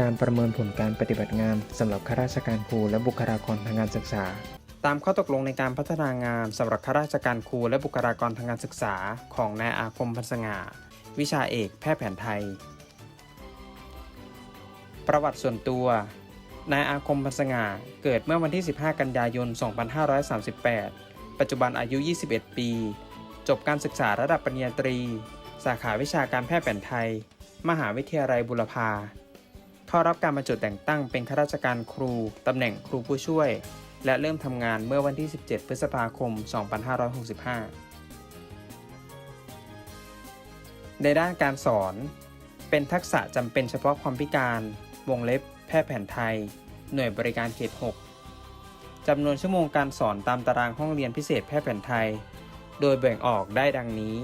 การประเมินผลการปฏิบัติงานสำหรับข้าราชการครูและบุคลากรทางการศึกษา ตามข้อตกลงในการพัฒนางานสำหรับข้าราชการครูและบุคลากรทางการศึกษา ของนายอาคมพันสง่า วิชาเอกแพทย์แผนไทย ประวัติส่วนตัวนายอาคมพันสง่าเกิดเมื่อวันที่ 15 กันยายน 2538 ปัจจุบันอายุ 21 ปี จบการศึกษาระดับปริญญาตรี สาขาวิชาการแพทย์แผนไทย มหาวิทยาลัยบุรพา เข้ารับการบรรจุแต่งตั้งเป็นข้าราชการครู ตำแหน่งครูผู้ช่วย และเริ่มทำงานเมื่อวันที่ 17 พฤษภาคม 2565 ในด้านการสอน เป็นทักษะจำเป็นเฉพาะความพิการ วงเล็บ แพทย์แผนไทย หน่วยบริการเขต 6 จำนวนชั่วโมงการสอนตามตารางห้องเรียนพิเศษแพทย์แผนไทย โดยแบ่งออกได้ดังนี้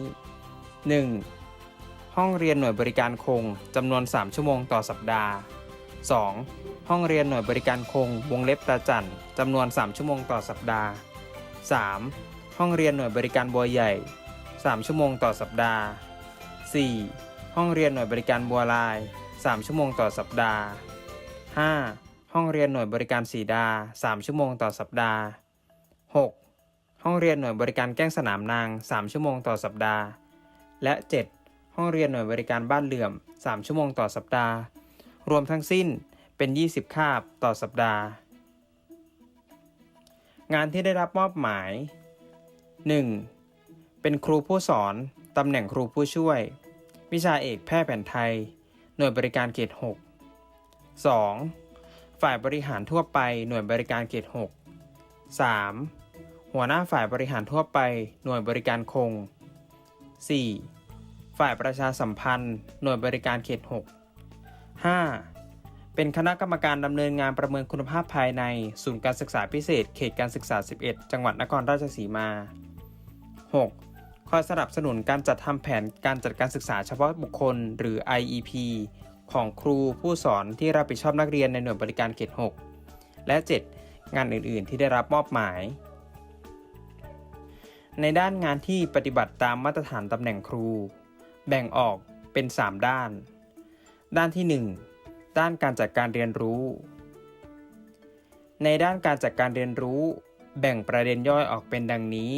1. ห้องเรียนหน่วยบริการคงจำนวน 3 ชั่วโมงต่อสัปดาห์ 2. ห้องเรียนหน่วยบริการคงวงเล็บตาจันจำนวน 3 ชั่วโมงต่อสัปดาห์ 3. ห้องเรียนหน่วยบริการบัวใหญ่ 3 ชั่วโมงต่อสัปดาห์ 4. ห้องเรียนหน่วยบริการบัวลาย 3 ชั่วโมงต่อสัปดาห์ 5. ห้องเรียนหน่วยบริการสีดา 3 ชั่วโมงต่อสัปดาห์ 6. ห้องเรียนหน่วยบริการแก้งสนามนาง 3 ชั่วโมงต่อสัปดาห์ และ 7. ห้องเรียนหน่วยบริการบ้านเหลื่อม 3 ชั่วโมงต่อสัปดาห์ รวมทั้งสิ้นเป็น 20 คาบต่อสัปดาห์ งานที่ได้รับมอบหมาย 1. เป็นครูผู้สอน ตำแหน่งครูผู้ช่วย วิชาเอกแพทย์แผนไทย หน่วยบริการเขต 6 2. ฝ่ายบริหารทั่วไป หน่วยบริการเขต 6 3. หัวหน้าฝ่ายบริหารทั่วไป หน่วยบริการคง 4. ฝ่ายประชาสัมพันธ์ หน่วยบริการเขต 6 5. เป็นคณะกรรมการดำเนินงานประเมินคุณภาพภายใน ศูนย์การศึกษาพิเศษ เขตการศึกษา 11 จังหวัดนครราชสีมา 6. คอยสนับสนุนการจัดทำแผนการจัดการศึกษาเฉพาะบุคคล หรือ IEP ของครูผู้สอนที่รับผิดชอบนักเรียนในหน่วยบริการเขต 6 และ 7. งานอื่น ๆ ที่ได้รับมอบหมาย ในด้านงานที่ปฏิบัติตามมาตรฐานตำแหน่งครู แบ่งออกเป็น 3 ด้าน ด้านที่ 1 ด้านการจัดการเรียนรู้ ในด้านการจัดการเรียนรู้ แบ่งประเด็นย่อยออกเป็นดังนี้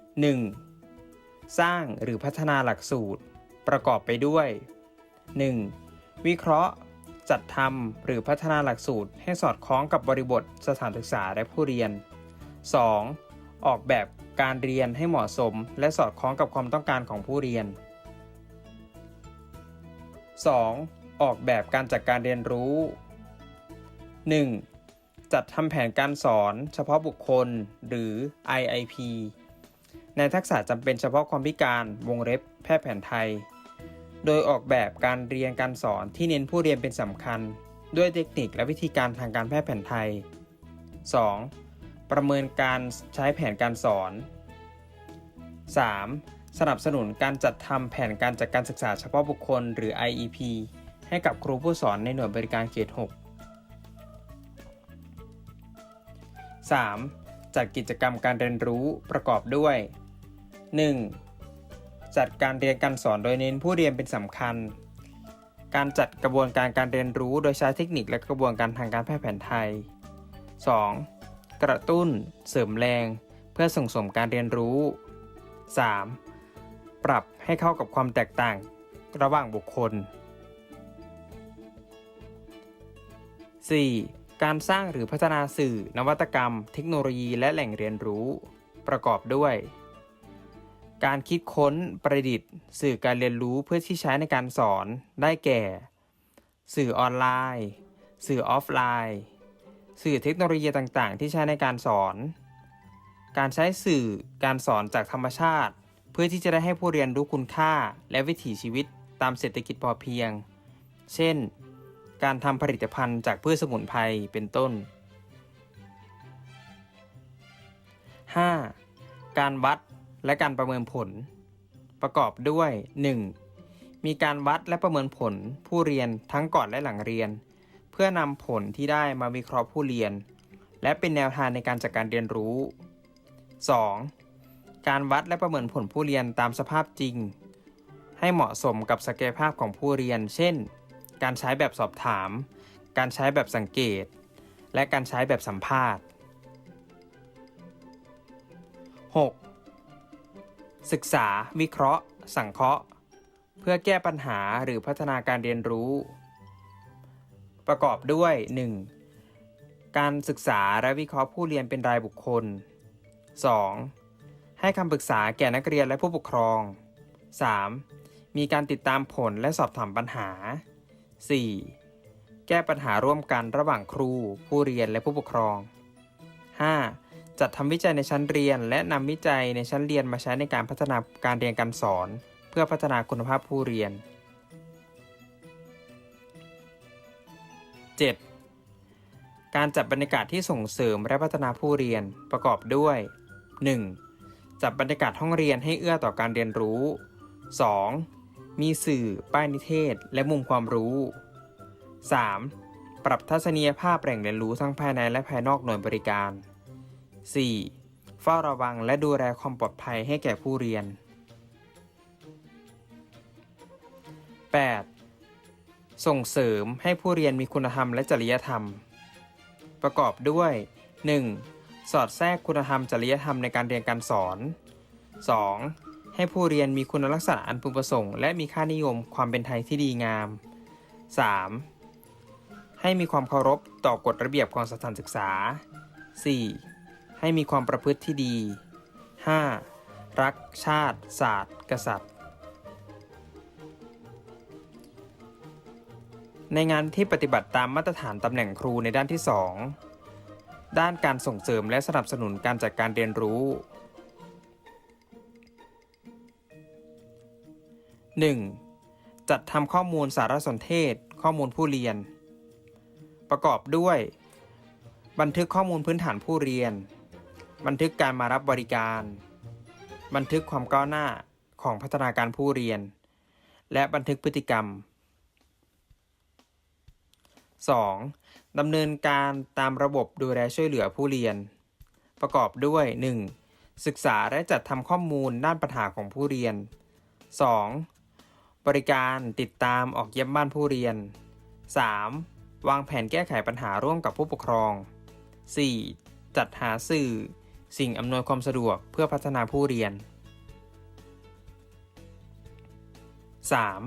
1. สร้างหรือพัฒนาหลักสูตร ประกอบไปด้วย 1. วิเคราะห์ จัดทำหรือพัฒนาหลักสูตร ให้สอดคล้องกับบริบทสถานศึกษาและผู้เรียน 2. ออกแบบการเรียนให้เหมาะสม และสอดคล้องกับความต้องการของผู้เรียน 2. ออกแบบการจัดการเรียนรู้ 1. จัดทำแผนการสอนเฉพาะบุคคลหรือ IIP ในทักษะจำเป็นเฉพาะความพิการวงเล็บแพทย์แผนไทย โดยออกแบบการเรียนการสอนที่เน้นผู้เรียนเป็นสำคัญ ด้วยเทคนิคและวิธีการทางการแพทย์แผนไทย 2. ประเมินการใช้แผนการสอน 3. สนับสนุนการจัดทำแผนการจัดการศึกษาเฉพาะบุคคล หรือ IEP ให้กับครูผู้สอนในหน่วยบริการเขต 6 3. จัดกิจกรรมการเรียนรู้ประกอบด้วย 1. จัดการเรียนการสอนโดยเน้นผู้เรียนเป็นสำคัญ การจัดกระบวนการการเรียนรู้โดยใช้เทคนิคและกระบวนการทางการแพทย์แผนไทย 2. กระตุ้น เสริมแรง เพื่อส่งเสริมการเรียนรู้ 3. ปรับให้เข้ากับความแตกต่างระหว่างบุคคล 4. การสร้างหรือพัฒนาสื่อ นวัตกรรม เทคโนโลยีและแหล่งเรียนรู้ ประกอบด้วย การคิดค้นประดิษฐ์ สื่อการเรียนรู้เพื่อที่ใช้ในการสอนได้แก่ สื่อออนไลน์ สื่อออฟไลน์ สื่อเทคโนโลยีต่างๆ ที่ใช้ในการสอน การใช้สื่อการสอนจากธรรมชาติ เพื่อที่จะได้ให้ผู้เรียนรู้คุณค่าและวิถีชีวิตตามเศรษฐกิจพอเพียง เช่น การทำผลิตภัณฑ์จากพืชสมุนไพรเป็นต้น 5. การวัดและการประเมินผล ประกอบด้วย 1. มีการวัดและประเมินผลผู้เรียนทั้งก่อนและหลังเรียน เพื่อนำผลที่ได้มาวิเคราะห์ผู้เรียน และเป็นแนวทางในการจัดการเรียนรู้ 2. การวัดและประเมินผลผู้เรียนตามสภาพจริง ให้เหมาะสมกับศักยภาพของผู้เรียน เช่น การใช้แบบสอบถาม การใช้แบบสังเกต และการใช้แบบสัมภาษณ์ 6. ศึกษา วิเคราะห์ สังเคราะห์ เพื่อแก้ปัญหาหรือพัฒนาการเรียนรู้ ประกอบด้วย 1. การศึกษาและวิเคราะห์ผู้เรียนเป็นรายบุคคล 2. ให้คำปรึกษาแก่นักเรียนและผู้ปกครอง 3. มีการติดตามผลและสอบถามปัญหา 4. แก้ปัญหาร่วมกันระหว่างครู ผู้เรียนและผู้ปกครอง 5. จัดทำวิจัยในชั้นเรียน และนำวิจัยในชั้นเรียนมาใช้ในการพัฒนาการเรียนการสอน เพื่อพัฒนาคุณภาพผู้เรียน 7. การจัดบรรยากาศที่ส่งเสริมและพัฒนาผู้เรียนประกอบด้วย 1. จัดบรรยากาศห้องเรียนให้เอื้อต่อการเรียนรู้ 2. มีสื่อ ป้ายนิเทศ และมุมความรู้ 3. ปรับทัศนียภาพแหล่งเรียนรู้ทั้งภายในและภายนอกหน่วยบริการ 4. เฝ้าระวังและดูแลความปลอดภัยให้แก่ผู้เรียน 8. ส่งเสริมให้ผู้เรียนมีคุณธรรมและจริยธรรม ประกอบด้วย 1. สอดแทรกคุณธรรมจริยธรรมในการเรียนการสอน 2. ให้ผู้เรียนมีคุณลักษณะอันพึงประสงค์ และมีค่านิยมความเป็นไทยที่ดีงาม 3. ให้มีความเคารพต่อกฎระเบียบของสถานศึกษา 4. ให้มีความประพฤติที่ดี 5. รักชาติ ศาสตร์ กษัตริย์ ในงานที่ปฏิบัติตามมาตรฐานตำแหน่งครูในด้านที่ 2 ด้านการส่งเสริมและสนับสนุนการจัดการเรียนรู้ 1. จัดทำข้อมูลสารสนเทศ ข้อมูลผู้เรียน ประกอบด้วย บันทึกข้อมูลพื้นฐานผู้เรียน บันทึกการมารับบริการ บันทึกความก้าวหน้าของพัฒนาการผู้เรียน และบันทึกพฤติกรรม 2. ดำเนินการตามระบบดูแลช่วยเหลือผู้เรียน ประกอบด้วย 1. ศึกษาและจัดทำข้อมูลด้านปัญหาของผู้เรียน 2. บริการติดตามออกเยี่ยมบ้านผู้เรียน 3. วางแผนแก้ไขปัญหาร่วมกับผู้ปกครอง 4. จัดหาสื่อ สิ่งอำนวยความสะดวกเพื่อพัฒนาผู้เรียน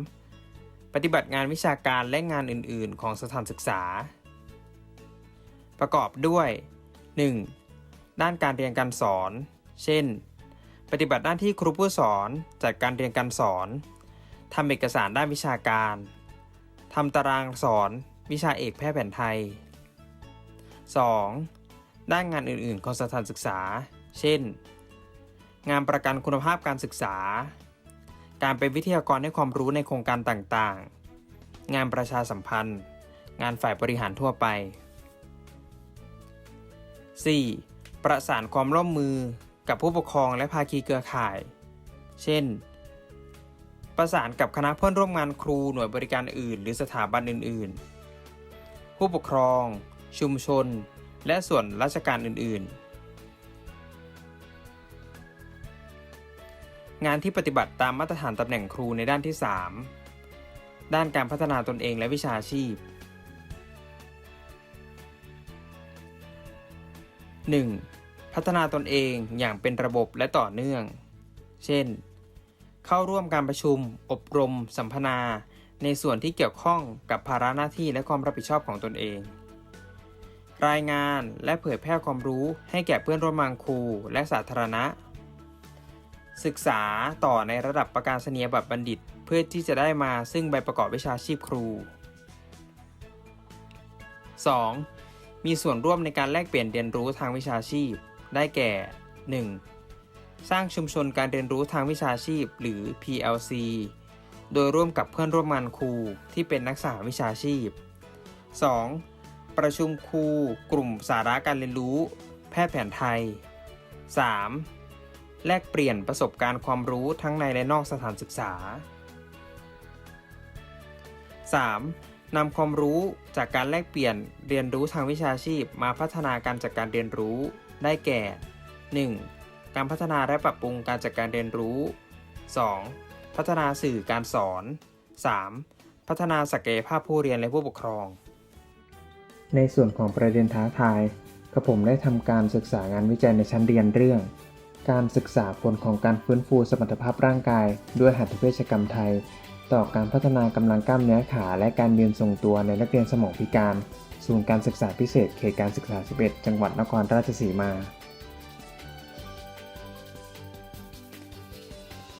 3. ปฏิบัติงานวิชาการและงานอื่น ๆ ของสถานศึกษา ประกอบด้วย 1. ด้านการเรียนการสอน เช่น ปฏิบัติหน้าที่ครูผู้สอนจัดการเรียนการสอนทำเอกสารด้านวิชาการทำตารางสอนวิชาเอกแพทย์แผนไทย 2. ด้านงานอื่นๆของสถานศึกษา เช่น งานประกันคุณภาพการศึกษา การเป็นวิทยากรให้ความรู้ในโครงการต่างๆ งานประชาสัมพันธ์ งานฝ่ายบริหารทั่วไป 4. ประสานความร่วมมือกับผู้ปกครองและภาคีเครือข่าย เช่น ประสานกับคณะเพื่อนร่วมงานครูหน่วยบริการอื่น หรือสถาบันอื่น ๆ ผู้ปกครอง ชุมชน และส่วนราชการอื่น ๆ งานที่ปฏิบัติตามมาตรฐานตำแหน่งครูในด้านที่ 3 ด้านการพัฒนาตนเองและวิชาชีพ 1. พัฒนาตนเองอย่างเป็นระบบและต่อเนื่อง เช่น เข้าร่วมการประชุม อบรม สัมพนา ในส่วนที่เกี่ยวข้องกับภาระหน้าที่และความรับผิดชอบของตนเอง รายงานและเผยแพร่ความรู้ให้แก่เพื่อนร่วมงานครูและสาธารณะ ศึกษาต่อในระดับประกาศนียบัตรบัณฑิต เพื่อที่จะได้มาซึ่งใบประกอบวิชาชีพครู 2. มีส่วนร่วมในการแลกเปลี่ยนเรียนรู้ทางวิชาชีพ ได้แก่ 1. สร้างชุมชนการเรียนรู้ทางวิชาชีพ หรือ PLC โดยร่วมกับเพื่อนร่วมงานครูที่เป็นนักศึกษาวิชาชีพ 2. ประชุมครูกลุ่มสาระการเรียนรู้ แพทย์แผนไทย 3. แลกเปลี่ยนประสบการณ์ความรู้ทั้งในและนอกสถานศึกษา 3. นำความรู้จากการแลกเปลี่ยนเรียนรู้ทางวิชาชีพมาพัฒนาการจัดการเรียนรู้ ได้แก่ 1. การพัฒนาและปรับปรุงการจัดการเรียนรู้ 2. พัฒนาสื่อการสอน 3. พัฒนาศักยภาพผู้เรียนและผู้ปกครอง ในส่วนของประเด็นท้าทายกระผมได้ทำการศึกษางานวิจัยในชั้นเรียนเรื่อง การศึกษาผลของการฟื้นฟูสมรรถภาพร่างกาย ด้วยหัตถเวชกรรมไทย ต่อการพัฒนากำลังกล้ามเนื้อขาและการยืนทรงตัวในนักเรียนสมองพิการ ศูนย์การศึกษาพิเศษเขตการศึกษา 11 จังหวัดนครราชสีมา